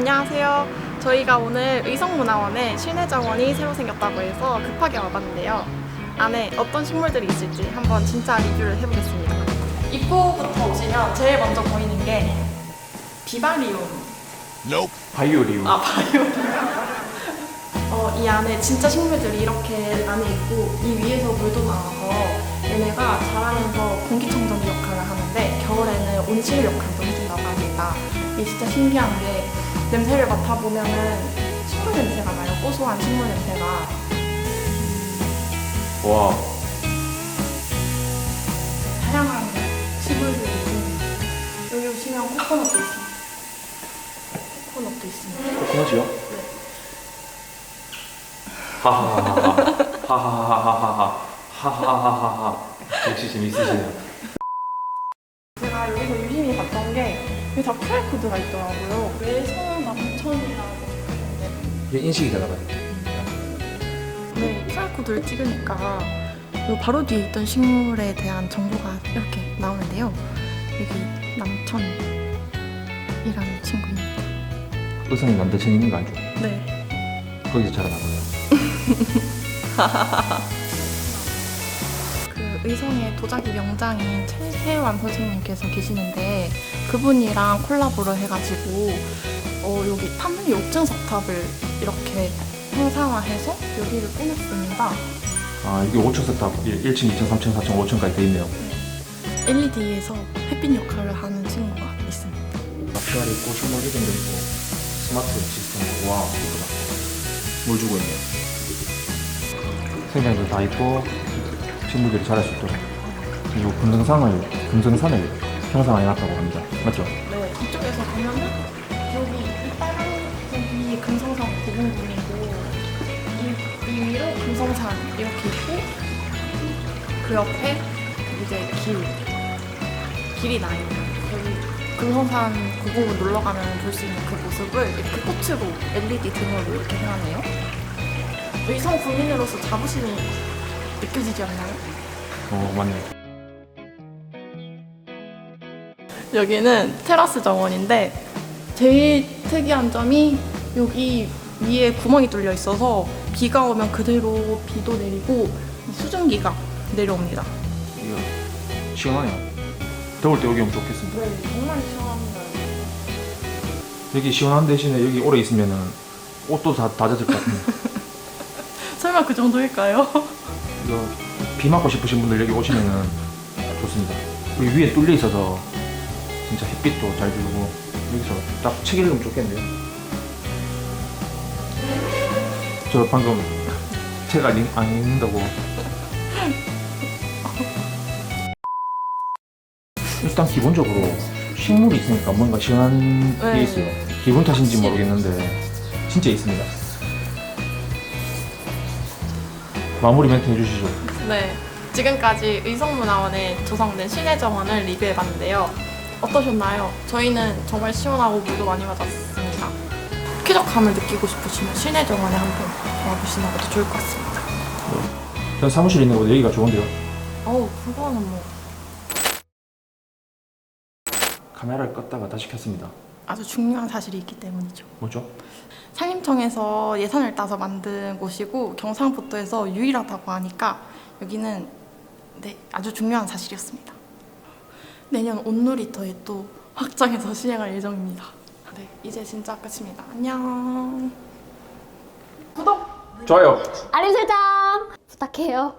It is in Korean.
안녕하세요. 저희가 오늘 의성문화원에 실내 정원이 새로 생겼다고 해서 급하게 와봤는데요. 안에 어떤 식물들이 있을지 한번 진짜 리뷰를 해보겠습니다. 입구부터 오시면 제일 먼저 보이는 게 비바리움. 바이오리움. 아, 바이오리움. 어, 이 안에 진짜 식물들이 이렇게 안에 있고 이 위에서 물도 나와서 얘네가 자라면서 공기청정기 역할을 하는데 겨울에는 온실 역할도 해준다고 합니다. 이게 진짜 신기한 게 냄새를 맡아보면은 식물 냄새가 나요. 고소한 식물 냄새가. 와, 다양한 식물들이 있습니다. 여기 오시면 코코넛도 있습니다. 코코넛도 있습니다. 코코넛이요? 하하하하. 하하하하하. 하하하하하. 역시 재밌으시네요. 제가 여기서 유심히 봤던 게 여기 다 QR코드가 있더라고요. 외 성 남천이라고 적혀있는데 이게 인식이 되나 봐요. 네, QR코드를 찍으니까 요 바로 뒤에 있던 식물에 대한 정보가 이렇게 나오는데요. 여기 남천이라는 친구입니다. 의성이 남대천 있는 거 알죠? 네. 거기서 자라나 봐요. 그 의성의 도자기 명장인 최혜완 선생님께서 계시는데 그분이랑 콜라보를 해가지고 어, 여기 판넬 옥증 석탑을 이렇게 형상화해서 여기를 꾸몄습니다. 아, 이게 5층 세탑. 1층, 2층, 3층, 4층, 5층까지 돼 있네요. LED에서 햇빛 역할을 하는 친구가 있습니다. 앞자리 있고, 식물 이름도 있고, 스마트 시스템. 와, 이쁘다. 물 주고 있네요. 생장도 다 있고, 식물들이 자랄 수 있도록. 그리고 금성산을, 금성산을 형상화해 놨다고 합니다. 맞죠? 네, 이쪽에서 보면은 여기 이 빨간 색이 금성산 고분군이고 이, 이 위로 금성산 이렇게 있고 그 옆에 이제 길 길이 나요. 여기 금성산 고분군 놀러 가면 볼 수 있는 그 모습을 이렇게 꽃으로 LED 등으로 이렇게 해놨네요. 의성 국민으로서 자부심이 느껴지지 않나요? 어, 맞네. 여기는 테라스 정원인데 제일 특이한 점이 여기 위에 구멍이 뚫려 있어서 비가 오면 그대로 비도 내리고 이 수증기가 내려옵니다. 이거 시원하네요. 더울 때 여기 오면 좋겠습니다. 네, 정말 시원합니다. 여기 시원한 대신에 여기 오래 있으면은 옷도 다, 다 젖을 것 같은데. 설마 그 정도일까요? 이거 비 맞고 싶으신 분들 여기 오시면은 좋습니다. 여기 위에 뚫려 있어서 진짜 햇빛도 잘 들고 여기서 딱 책 읽으면 좋겠네요. 저 방금 책 안, 읽- 읽는다고. 일단 기본적으로 식물이 있으니까 뭔가 게 네. 있어요. 기분 탓인지. 모르겠는데 진짜 있습니다. 마무리 멘트 해주시죠. 네. 지금까지 의성문화원에 조성된 실내 정원을 리뷰해봤는데요. 어떠셨나요? 저희는 정말 시원하고 물도 많이 맞았습니다. 쾌적함을 느끼고 싶으시면 실내 정원에 한번 와보시는 것도 좋을 것 같습니다. 전 사무실에 있는 것보다 여기가 좋은데요. 어우, 그거는 뭐 카메라를 껐다가 다시 켰습니다. 아주 중요한 사실이 있기 때문이죠. 뭐죠? 산림청에서 예산을 따서 만든 곳이고 경상북도에서 유일하다고 하니까 여기는 네 아주 중요한 사실이었습니다. 내년 온누리터에 또 확장해서 시행할 예정입니다. 네 이제 진짜 끝입니다. 안녕. 구독. 좋아요. 알림 설정 부탁해요.